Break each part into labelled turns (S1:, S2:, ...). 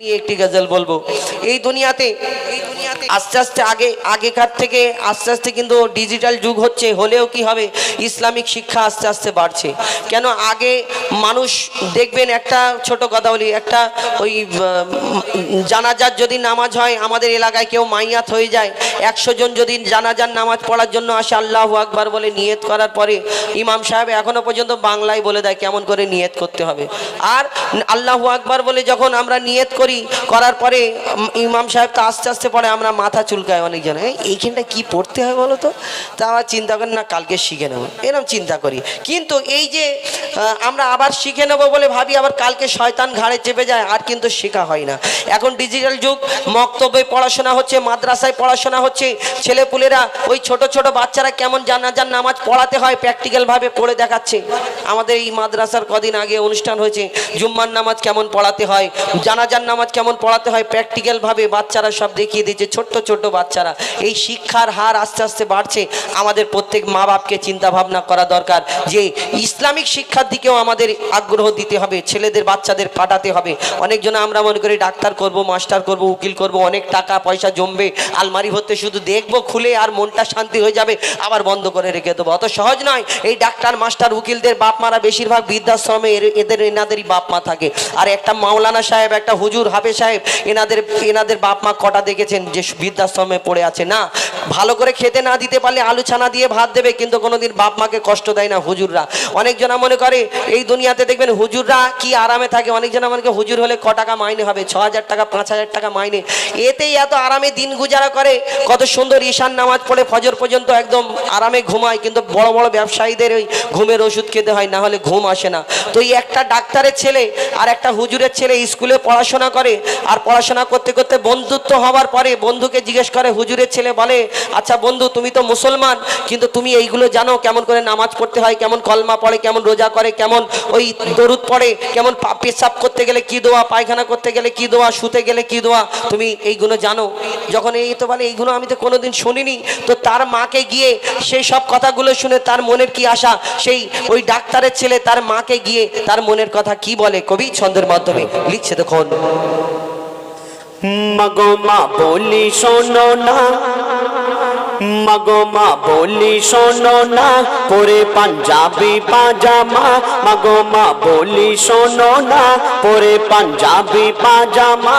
S1: একটি গজল বলব। এই দুনিয়াতে আস্তে আস্তে আগে, আগেকার থেকে আস্তে আস্তে কিন্তু ডিজিটাল যুগ হচ্ছে, হলেও কি হবে? ইসলামিক শিক্ষা আস্তে আস্তে বাড়ছে। কেন আগে মানুষ দেখবেন একটা, ছোট কথা বলি, একটা ওই জানাজার যদি নামাজ হয়, আমাদের এলাকায় কেউ মাইয়াত হয়ে যায়, একশো জন যদি জানাজার নামাজ পড়ার জন্য আসে, আল্লাহ আকবার বলে নিয়ত করার পরে ইমাম সাহেব এখনও পর্যন্ত বাংলায় বলে দেয় কেমন করে নিয়ত করতে হবে। আর আল্লাহ আকবার বলে যখন আমরা নিয়ত করি, করার পরে ইমাম সাহেব তো আস্তে আস্তে পরে আমরা মাথা চুলকায় অনেকজন। "এই, এইখানটা কি পড়তে হয় বলো তো? তা আবার চিন্তা করি না কালকে শিখে নেব। এরকম চিন্তা করি। কিন্তু এই যে আমরা আবার শিখে নেব বলে ভাবি আবার কালকে শয়তান ঘাড়ে চেপে যায় আর কিন্তু শেখা হয় না। এখন ডিজিটাল যুগ মক্তব্যে পড়াশোনা হচ্ছে মাদ্রাসায় পড়াশোনা হচ্ছে ছেলেপুলেরা ওই ছোট ছোট বাচ্চারা কেমন জানাজার নামাজ পড়াতে হয় প্র্যাকটিক্যালভাবে পড়ে দেখাচ্ছে। আমাদের এই মাদ্রাসার কদিন আগে অনুষ্ঠান হয়েছে জুম্মার নামাজ কেমন পড়াতে হয় জানাজার নামাজ কেমন পড়াতে হয় প্র্যাকটিক্যালভাবে বাচ্চারা সব দেখিয়ে দিচ্ছে ছোট্ট ছোট্ট বাচ্চারা, এই শিক্ষার হার আস্তে আস্তে বাড়ছে। আমাদের প্রত্যেক মা বাপকে চিন্তা ভাবনা করা দরকার যে, ইসলামিক শিক্ষার দিকেও আমাদের আগ্রহ দিতে হবে, ছেলেদের বাচ্চাদের পাঠাতে হবে। অনেকজন আমরা মনে করি ডাক্তার করব, মাস্টার করব, উকিল করব, অনেক টাকা পয়সা জমবে, আলমারি ভর্তি শুধু দেখব, খুলে আর মনটা শান্তি হয়ে যাবে, আবার বন্ধ করে রেখে দেবো। অত সহজ নয়, এই ডাক্তার, মাস্টার, উকিলদের বাপ মারা বেশিরভাগ বৃদ্ধাশ্রমে এদের, এনাদেরই বাপ মা থাকে। আর একটা মাওলানা সাহেব, একটা হুজুর হাফে সাহেব, এনাদের এনাদের বাপ মা কটা দেখেছেন? যে বৃদ্ধাশ্রমে পড়ে আছে। না ভালো করে খেতে না দিতে পারলে আলু ছানা দিয়ে ভাত দেবে, কিন্তু কোনোদিন বাপ মাকে কষ্ট দেয় না হুজুররা। অনেকজনা মনে করে, এই দুনিয়াতে দেখবেন হুজুররা কি আরামে থাকে অনেকজনা মনে করে হুজুর হলে ক টাকা মাইনে হবে, ছ হাজার টাকা, পাঁচ হাজার টাকা মাইনে। এতেই এত আরামে দিন গুজারা করে, কত সুন্দর ঈশান নামাজ পড়ে ফজর পর্যন্ত একদম আরামে ঘুমায়, কিন্তু বড় বড় ব্যবসায়ীদের ওই ঘুমের ওষুধ খেতে হয়, না হলে ঘুম আসে না। তো এই একটা ডাক্তারের ছেলে আর একটা হুজুরের ছেলে স্কুলে পড়াশোনা করে, আর পড়াশোনা করতে করতে বন্ধুত্ব হওয়ার পরে বন্ধুকে জিজ্ঞেস করে, হুজুরের ছেলে বলে আচ্ছা বন্ধু, তুমি তো মুসলমান, কিন্তু তুমি এইগুলো জানো কেমন করে নামাজ পড়তে হয়, কেমন কলমা পড়ে, কেমন রোজা করে, কেমন ওই দরুদ পড়ে, কেমন পেশাব করতে গেলে কি দোয়া, পায়খানা করতে গেলে কি দোয়া, শুতে গেলে কি দোয়া, তুমি এইগুলো জানো। যখন এই তো বলে, এইগুলো আমি তো কোনোদিন শুনিনি, তো তার মাকে গিয়ে সেই সব কথাগুলো শুনে তার মনের কি আশা? সেই ওই ডাক্তারের ছেলে তার মাকে গিয়ে তার মনের কথা কি বলে? কবি ছন্দের মাধ্যমে লিখছে দেখুন।
S2: মগো মা বলি শোনো না। মগো মা, বলি শোনো না, পরে পাঞ্জাবি পাজামা। মগো মা, বলি শোনো না, পরে পাঞ্জাবি পাজামা।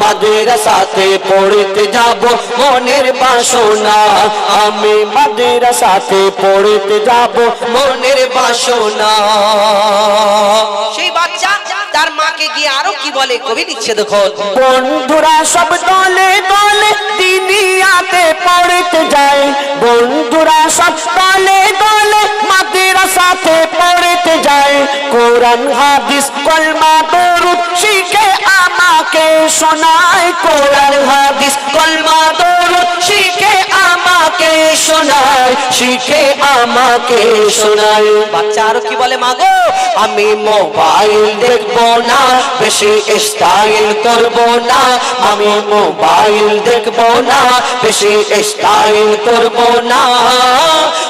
S2: মাদের সাথে পড়তে যাব মনের বাসনা। আমি মাদের সাথে পড়তে যাব মনের বাসনা।
S1: সেই বাচ্চা তার মাকে গিয়ে আরও কি বলে? কবি নিচ্ছে দেখো।
S2: বন্ধুরা সব দলে দলে দিনিয়াতে পড়তে যায়। আমাকে শোনায়, শিখে আমাকে শোনায়।
S1: বাচ্চা আরও বলে মাগো
S2: আমি মোবাইল দেখব না, বেশি স্টাইল করব না, আমি মোবাইল দেখব না, বেশি স্টাইল করব না।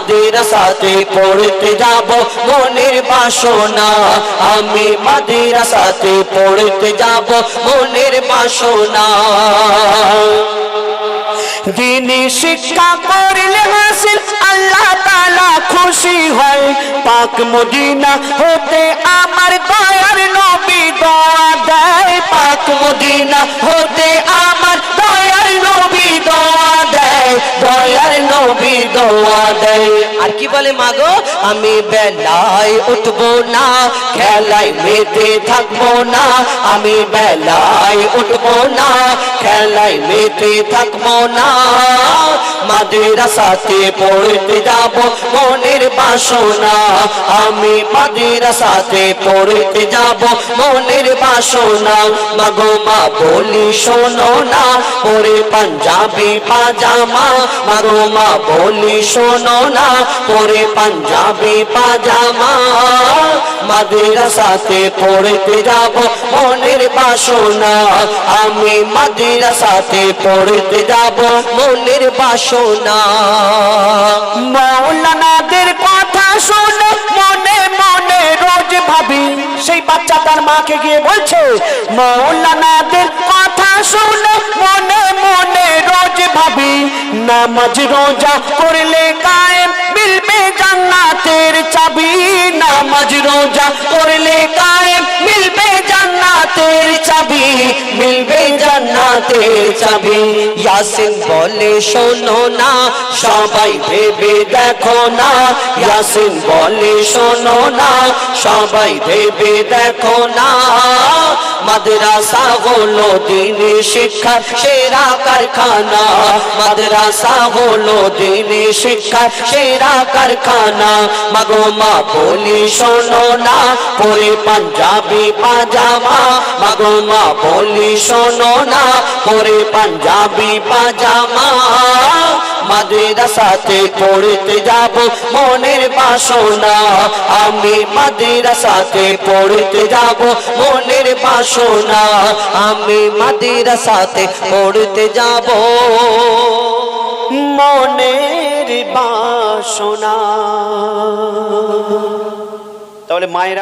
S2: মাদের সাথে পড়তে যাব মনের বাসনা। আমি মাদের সাথে পড়তে যাব মনের বাসনা। দিনী শিক্ষা করলে হাসিল, আল্লাহ তালা খুশি হয়। পাক মদিনা হতে আমার দয়ার নবী দোয়া দেয়। পাক মদিনা হতে আমার দয়ার নবী দোয়া দেয়। দয়ার নবী দোয়া দেয় আর কি বলে মাগো আমি বেলায় উঠবো না, খেলায় মেতে থাকব না। আমি বেলায় উঠবো না, খেলায় মেতে থাকব না। মাদ্রাসাতে পড়তে যাব, মনের বাসনা। আমি মাদ্রাসাতে পড়তে যাব, মনের বাসনা। মাগো মা বলি শোনো না, পরে পাঞ্জাবি পাজামা। মাগো মা বলি শোনো না পরে পাঞ্জাবি পাজামা, মাদ্রাসাতে পড়তে যাব মনের বাসনা। আমি মাদ্রাসাতে পড়তে যাব মনের বাসনা।
S1: মৌলানাদের কথা শুনে মনে মনে রোজ ভাবি, সেই বাচ্চা তার মাকে গিয়ে বলছে মৌলানাদের কথা শুনে মনে মনে রোজ ভাবি, নামাজ রোজা করলে জান্নাতের চাবি?
S2: ইয়াসিন বলে, শোনো না, সবাই ভেবে দেখো না। ইয়াসিন বলে, শোনো না, সবাই ভেবে দেখো না। মাদ্রাসা হলো দিনী শিক্ষা, সেরা কারখানা। মাদ্রাসা হলো দিনী শিক্ষা, সেরা কারখানা। মাগো মা বলি, শোনো না, পরে পাঞ্জাবি পাজামা। মাগো মা বলি, শোনো না, পরে পাঞ্জাবি পাজামা। মাদ্রাসাতে পড়তে যাব, মনের বাসনা। আমি মাদ্রাসাতে পড়তে যাব, মনের বাসনা আমি মাদ্রাসাতে পড়তে যাব।
S1: মনের বাসনা। তাহলে মায়েরা